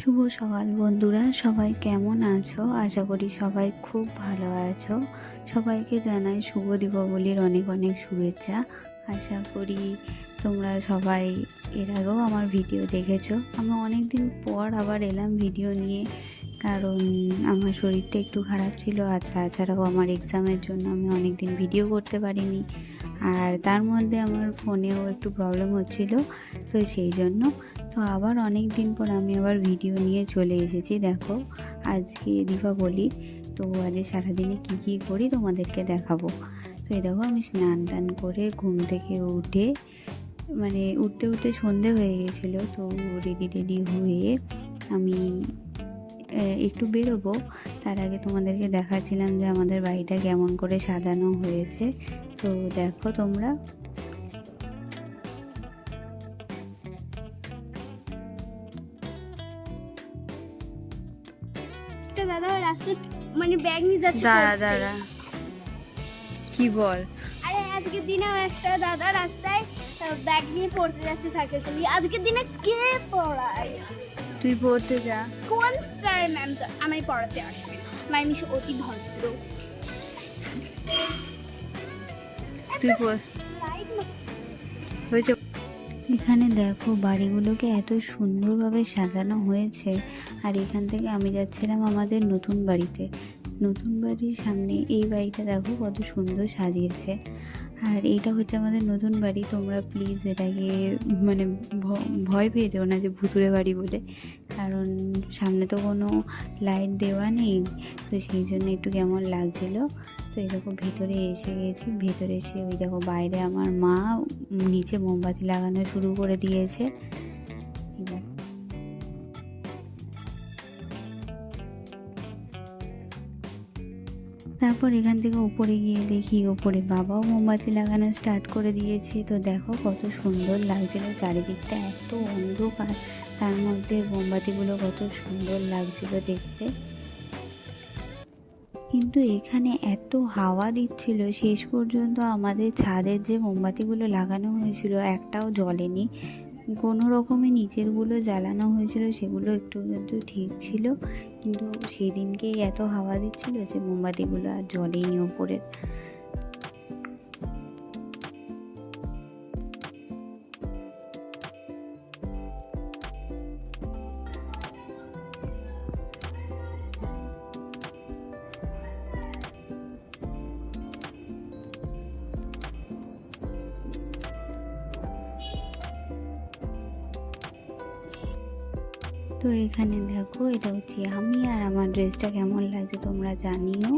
শুভ সকাল বন্ধুরা, সবাই কেমন আছো? আশা করি সবাই খুব ভালো আছো। সবাইকে জানাই শুভ দীপাবলির অনেক অনেক শুভেচ্ছা। আশা করি তোমরা সবাই এর আগেও আমার ভিডিও দেখেছ। আমি অনেক দিন পর আবার এলাম ভিডিও নিয়ে, কারণ আমার শরীরটা একটু খারাপ ছিল আর তাছাড়াও আমার এক্সামের জন্য আমি অনেক দিন ভিডিও করতে পারিনি। আর তার মধ্যে আমার ফোনেও একটু প্রবলেম হচ্ছিল, তো সেই জন্য তো আবার অনেক দিন পর আমি আবার ভিডিও নিয়ে চলে এসেছি, দেখো। আজকে দীপাবলি, তো আজকে সারাদিনে কী কী করি তোমাদেরকে দেখাবো। তো এই দেখো, আমি স্নান টান করে ঘুম থেকে উঠে মানে উঠতে উঠতে সন্ধে হয়ে গেছিল, তো রেডি রেডি হয়ে আমি একটু বেরোবো। তার আগে তোমাদেরকে দেখাচ্ছিলাম যে আমাদের বাড়িটা কেমন করে সাজানো হয়েছে। তো দেখো তোমরা। একটা দাদা রাস্তায় মানে ব্যাগ নিয়ে যাচ্ছে দাঁড়া দাঁড়া। কি বল? আরে আজকের দিনে একটা দাদা রাস্তায় ব্যাগ নিয়ে পড়তে যাচ্ছে সাইকেল চালিয়ে। আজকের দিনে কে পড়ায়? তুই পড়তে যা। কোন স্যার ম্যাম আমায় পড়াতে আসবে ম্যাম ইস অতি ভদ্র। তুই পড় হয়েছে এখানে দেখো বাড়িগুলোকে এত সুন্দরভাবে সাজানো হয়েছে। আর এখান থেকে আমি যাচ্ছিলাম আমাদের নতুন বাড়িতে। নতুন বাড়ির সামনে এই বাড়িটা দেখো কত সুন্দর সাজিয়েছে। আর এইটা হচ্ছে আমাদের নতুন বাড়ি। তোমরা প্লিজ এটাকে মানে ভয় পেয়ে যেও না যে ভুতুরে বাড়ি বলে। কারণ সামনে তো কোনো লাইট দেওয়া নেই। তো সেই জন্য একটু কেমন লাগছিল। তো এই দেখো ভেতরে এসে গেছি। ভেতরে এসে ওই দেখো বাইরে আমার মা নিচে মোমবাতি লাগানো শুরু করে দিয়েছে। তারপর এখান থেকে উপরে গিয়ে দেখি ওপরে বাবাও মোমবাতি লাগানো স্টার্ট করে দিয়েছে। তো দেখো কত সুন্দর লাগছিল চারিদিকটা এত অন্ধকার। তার মধ্যে মোমবাতিগুলো কত সুন্দর লাগছিল দেখতে। কিন্তু এখানে এত হাওয়া দিচ্ছিল, শেষ পর্যন্ত আমাদের ছাদের যে মোমবাতিগুলো লাগানো হয়েছিল, একটাও জ্বলেনি। কোনো রকমে নিচেরগুলো জ্বালানো হয়েছিল, সেগুলো একটু একটু ঠিক ছিল। কিন্তু সেদিনকেই এত হাওয়া দিচ্ছিল যে মোমবাতিগুলো আর জ্বলেনি ওপরের তো এখানে দেখো, এটা হচ্ছে আমি আর আমার ড্রেসটা কেমন লাগছে তোমরা জানিও।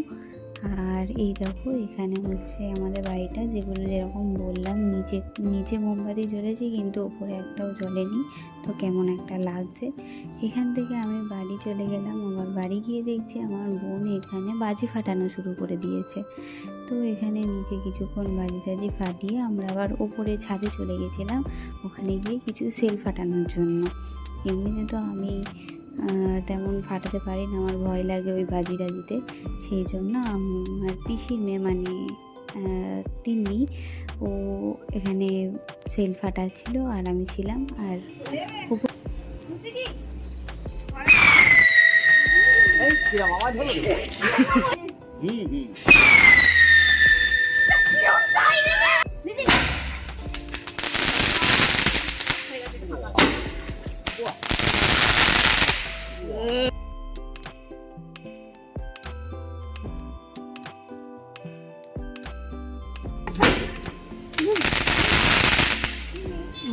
আর এই দেখো, এখানে হচ্ছে আমাদের বাড়িটা, যেগুলো যেরকম বললাম, নিচে নিচে মোমবাতি জ্বলেছে কিন্তু ওপরে একটাও জ্বলেনি, তো কেমন একটা লাগছে। এখান থেকে আমি বাড়ি চলে গেলাম, আবার বাড়ি গিয়ে দেখছি আমার বোন এখানে বাজি ফাটানো শুরু করে দিয়েছে। তো এখানে নিচে কিছুক্ষণ বাজি টাজি ফাটিয়ে আমরা আবার ওপরে ছাদে চলে গেছিলাম, ওখানে গিয়ে কিছু সেল ফাটানোর জন্য। এমনিতে তো আমি তেমন ফাটাতে পারি না আমার ভয় লাগে ওই বাজি টাজিতে সেই জন্য আমার পিসির মেয়ে মানে তিন্নি ও এখানে সেল ফাটাচ্ছিল আর আমি ছিলাম আর? হুম হুম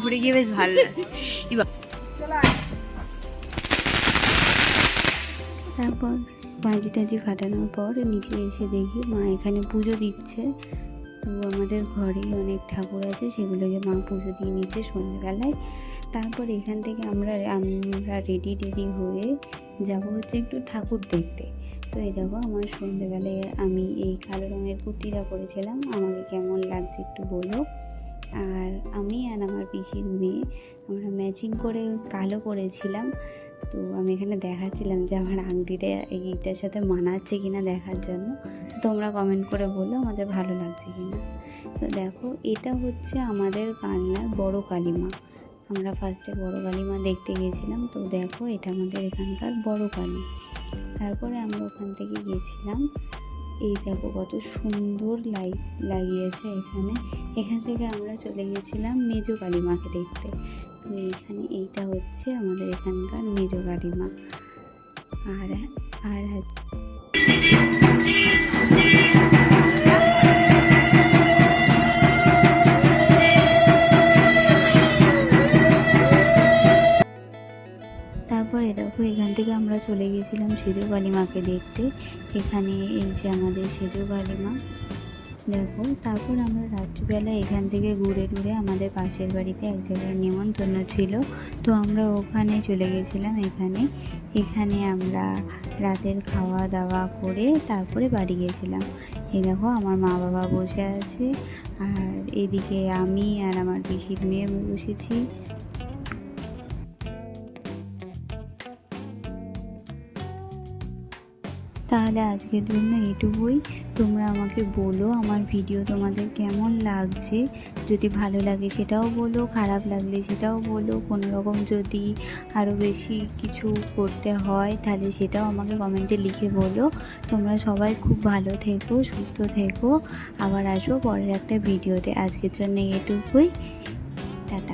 উপরে গিয়ে বেশ ভালো তারপর বাজি টাজি ফাটানোর পর নিচে এসে দেখি মা এখানে পুজো দিচ্ছে। তো আমাদের ঘরে অনেক ঠাকুর আছে, সেগুলোকে মা পুজো দিয়ে নিচ্ছে সন্ধ্যেবেলায় তারপর এখান থেকে আমরা আমরা রেডি রেডি হয়ে যাব হচ্ছে একটু ঠাকুর দেখতে। তো এই দেখো আমার সন্ধ্যেবেলায় আমি এই কালো রঙের কুর্তিটা পরেছিলাম। আমাকে কেমন লাগছে একটু বলো। আর আমি আর আমার পিসির মেয়ে, আমরা ম্যাচিং করে কালো পরেছিলাম। তো আমি এখানে দেখাচ্ছিলাম যে আমার আংটিটা এইটার সাথে মানাচ্ছে কি না দেখার জন্য। তোমরা কমেন্ট করে বলো আমাদের ভালো লাগছে কি না তো দেখো, এটা হচ্ছে আমাদের কান্নার বড় কালিমা। আমরা ফার্স্টে বড় কালিমা দেখতে গেছিলাম। তো দেখো, এটা আমাদের এখানকার বড় কালী। তারপরে আমরা ওখান থেকে গেছিলাম এই দেখো কত সুন্দর লাইট লাগিয়েছে এখানে। এখান থেকে আমরা চলে গেছিলাম মেজ কালীমাকে দেখতে। তো এইখানে এইটা হচ্ছে আমাদের এখানকার মেজ কালীমা। আর আর দেখো এখান থেকে আমরা চলে গেছিলাম সেজু কালীমাকে দেখতে। এখানে এই যে আমাদের সেজু কালীমা দেখো। তারপর আমরা রাত্রিবেলা এখান থেকে ঘুরে ঘুরে আমাদের পাশের বাড়িতে এক জায়গায় নেমন্তন্ন ছিল। তো আমরা ওখানে চলে গেছিলাম এখানে। এখানে আমরা রাতের খাওয়া দাওয়া করে তারপরে বাড়ি গেছিলাম। এই দেখো, আমার মা বাবা বসে আছে। আর এদিকে আমি আর আমার পিসির মেয়ে বসেছি। তাহলে আজকের জন্য এটুকুই তোমরা আমাকে বলো আমার ভিডিও তোমাদের কেমন লাগছে? যদি ভালো লাগে সেটাও বলো, খারাপ লাগলে সেটাও বলো, কোনো রকম যদি আরও বেশি কিছু করতে হয় তাহলে সেটাও আমাকে কমেন্টে লিখে বলো। তোমরা সবাই খুব ভালো থেকো, সুস্থ থেকো। আবার আসব পরের একটা ভিডিওতে। আজকের জন্য এটুকুই